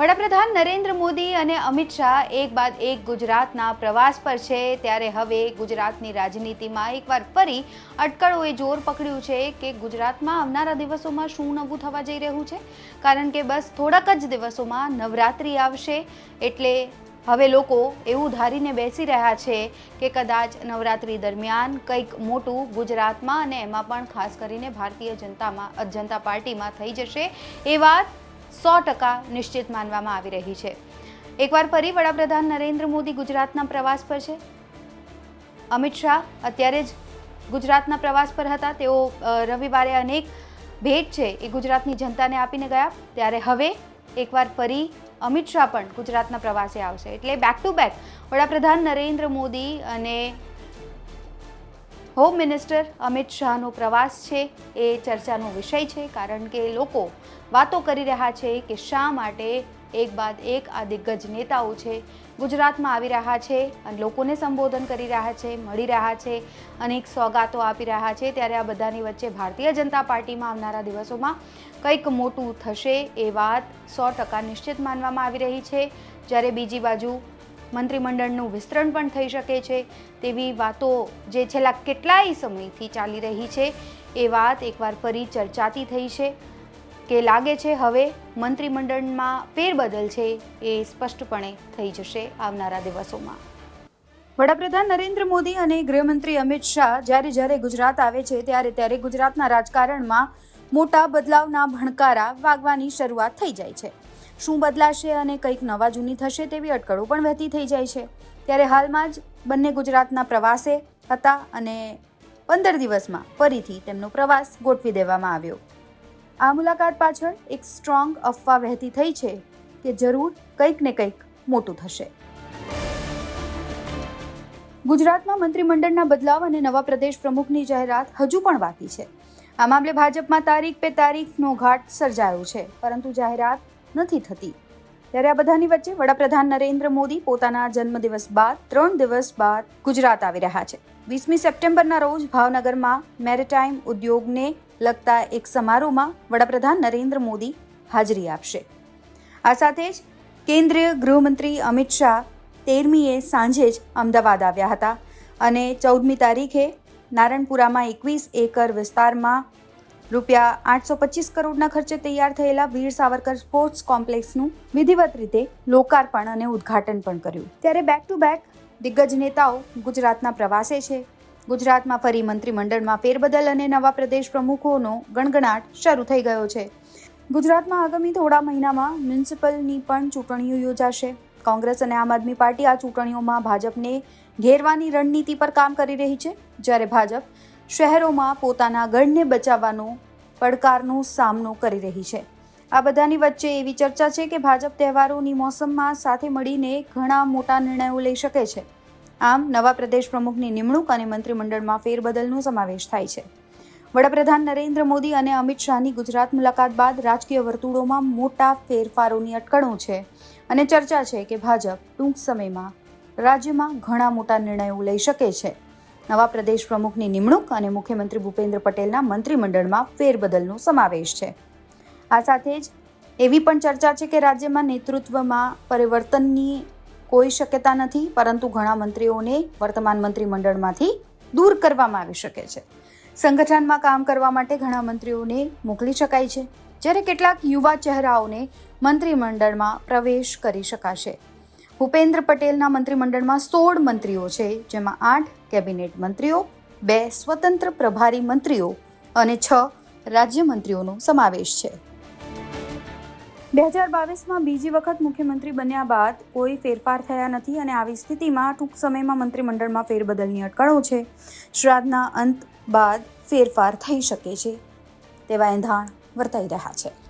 વડાપ્રધાન નરેન્દ્ર મોદી અને અમિત શાહ એક બાદ એક ગુજરાતના પ્રવાસ પર છે. ત્યારે હવે ગુજરાતની રાજનીતિમાં એકવાર ફરી અટકળોએ જોર પકડ્યું છે કે ગુજરાતમાં આવનારા દિવસોમાં શું નવું થવા જઈ રહ્યું છે. કારણ કે બસ થોડાક જ દિવસોમાં નવરાત્રિ આવશે. એટલે હવે લોકો એવું ધારીને બેસી રહ્યા છે કે કદાચ નવરાત્રિ દરમિયાન કંઈક મોટું ગુજરાતમાં અને એમાં પણ ખાસ કરીને ભારતીય જનતામાં જનતા પાર્ટીમાં થઈ જશે એ વાત સો ટકા નિશ્ચિત માનવામાં આવી રહી છે. એકવાર ફરી વડાપ્રધાન નરેન્દ્ર મોદી ગુજરાતના પ્રવાસ પર છે? અમિત શાહ અત્યારે જ ગુજરાતના પ્રવાસ પર હતા. તેઓ રવિવારે અનેક ભેટ છે એ ગુજરાતની જનતાને આપીને ગયા. ત્યારે હવે એકવાર ફરી અમિત શાહ પણ ગુજરાતના પ્રવાસે આવશે. એટલે બેક ટુ બેક વડાપ્રધાન નરેન્દ્ર મોદી અને હોમ મિનિસ્ટર અમિત શાહનો પ્રવાસ છે એ ચર્ચાનો વિષય છે, કારણ કે લોકો વાતો કરી રહ્યા છે કે શા માટે એક બાદ એક આ દિગ્ગજ નેતાઓ છે ગુજરાતમાં આવી રહ્યા છે અને લોકોને સંબોધન કરી રહ્યા છે, મળી રહ્યા છે, અનેક સોગાતો આપી રહ્યા છે. ત્યારે આ બધાની વચ્ચે ભારતીય જનતા પાર્ટીમાં આવનારા દિવસોમાં કંઈક મોટું થશે એ વાત સો ટકા નિશ્ચિત માનવામાં આવી રહી છે. જ્યારે બીજી બાજુ મંત્રીમંડળનું વિસ્તરણ પણ થઈ શકે છે. તેવી વાતો જે છેલ્લા કેટલાય સમયથી ચાલી રહી છે, એ વાત એકવાર ફરી ચર્ચાતી થઈ છે. કે લાગે છે હવે મંત્રીમંડળમાં ફેરબદલ છે, એ સ્પષ્ટપણે થઈ જશે આવનારા દિવસોમાં. વડાપ્રધાન નરેન્દ્ર મોદી અને ગૃહમંત્રી અમિત શાહ જ્યારે જ્યારે ગુજરાત આવે છે, ત્યારે ત્યારે ગુજરાતના રાજકારણમાં મોટા બદલાવના ભણકારા વાગવાની શરૂઆત થઈ જાય છે. શું બદલાશે અને કંઈક નવા જૂની થશે તેવી અટકળો પણ વહેતી થઈ જાય છે. ત્યારે હાલમાં જ બંને ગુજરાતના પ્રવાસે હતા અને પંદર દિવસમાં ફરીથી તેમનો પ્રવાસ ગોઠવી દેવામાં આવ્યો. આ મુલાકાત પાછળ એક સ્ટ્રોંગ અફવા વહેતી થઈ છે કે જરૂર કંઈક ને કંઈક મોટું થશે. ગુજરાતમાં મંત્રીમંડળના બદલાવ અને નવા પ્રદેશ પ્રમુખની જાહેરાત હજુ પણ બાકી છે. આ મામલે ભાજપમાં તારીખ પે તારીખનો ઘાટ સર્જાયો છે, પરંતુ જાહેરાત નથી થતી. ત્યારે આ બધાની વચ્ચે વડાપ્રધાન નરેન્દ્ર મોદી પોતાના જન્મદિવસ બાદ ત્રણ દિવસ બાદ ગુજરાત આવી રહ્યા છે. વીસમી સપ્ટેમ્બરના રોજ ભાવનગરમાં મેરીટાઈમ ઉદ્યોગને લગતા એક સમારોહમાં વડાપ્રધાન નરેન્દ્ર મોદી હાજરી આપશે. આ સાથે જ કેન્દ્રીય ગૃહમંત્રી અમિત શાહ તેરમીએ સાંજે જ અમદાવાદ આવ્યા હતા અને ચૌદમી તારીખે નારણપુરામાં એકવીસ એકર વિસ્તારમાં રૂપિયા આઠસો પચીસ કરોડના ખર્ચે તૈયાર થયેલા વીર સાવરકર સ્પોર્ટ્સ કોમ્પ્લેક્સનું વિધિવત રીતે લોકાર્પણ અને ઉદ્ઘાટન પણ કર્યું. ત્યારે બેક ટુ બેક દિગ્ગજ નેતાઓ ગુજરાતના પ્રવાસે છે. ગુજરાતમાં ફરી મંત્રીમંડળમાં ફેરબદલ અને નવા પ્રદેશ પ્રમુખોનો ગણગણાટ શરૂ થઈ ગયો છે. ગુજરાતમાં આગામી થોડા મહિનામાં મ્યુનિસિપલની પણ ચૂંટણીઓ યોજાશે. કોંગ્રેસ અને આમ આદમી પાર્ટી આ ચૂંટણીઓમાં ભાજપને ઘેરવાની રણનીતિ પર કામ કરી રહી છે. જ્યારે ભાજપ શહેરોમાં પોતાના ગણને બચાવવાનો પડકારનો સામનો કરી રહી છે. આ બધાની વચ્ચે એવી ચર્ચા છે કે ભાજપ તહેવારોની મોસમમાં સાથે મળીને ઘણા મોટા નિર્ણયો લઈ શકે છે. આમ, નવા પ્રદેશ પ્રમુખની નિમણૂક અને મંત્રીમંડળમાં ફેરબદલનો સમાવેશ થાય છે. વડાપ્રધાન નરેન્દ્ર મોદી અને અમિત શાહની ગુજરાત મુલાકાત બાદ રાજકીય વર્તુળોમાં મોટા ફેરફારોની અટકળો છે અને ચર્ચા છે કે ભાજપ ટૂંક સમયમાં રાજ્યમાં ઘણા મોટા નિર્ણયો લઈ શકે છે. નવા પ્રદેશ પ્રમુખની નિમણૂક અને મુખ્યમંત્રી ભૂપેન્દ્ર પટેલના મંત્રીમંડળમાં ફેરબદલનો સમાવેશ છે. આ સાથે જ એવી પણ ચર્ચા છે કે રાજ્યમાં નેતૃત્વમાં પરિવર્તનની કોઈ શક્યતા નથી, પરંતુ ઘણા મંત્રીઓને વર્તમાન મંત્રીમંડળમાંથી દૂર કરવામાં આવી શકે છે. સંગઠનમાં કામ કરવા માટે ઘણા મંત્રીઓને મોકલી શકાય છે, જ્યારે કેટલાક યુવા ચહેરાઓને મંત્રીમંડળમાં પ્રવેશ કરી શકાશે. ભૂપેન્દ્ર પટેલના મંત્રીમંડળમાં સોળ મંત્રીઓ છે, જેમાં આઠ કેબિનેટ મંત્રીઓ, બે સ્વતંત્ર પ્રભારી મંત્રીઓ અને છ રાજ્યમંત્રીઓનો સમાવેશ છે. બે હજાર બાવીસમાં બીજી વખત મુખ્યમંત્રી બન્યા બાદ કોઈ ફેરફાર થયા નથી અને આવી સ્થિતિમાં ટૂંક સમયમાં મંત્રીમંડળમાં ફેરબદલની અટકળો છે. શ્રાદ્ધના અંત બાદ ફેરફાર થઈ શકે છે. તેવા એંધાણ વર્તાઈ રહ્યા છે.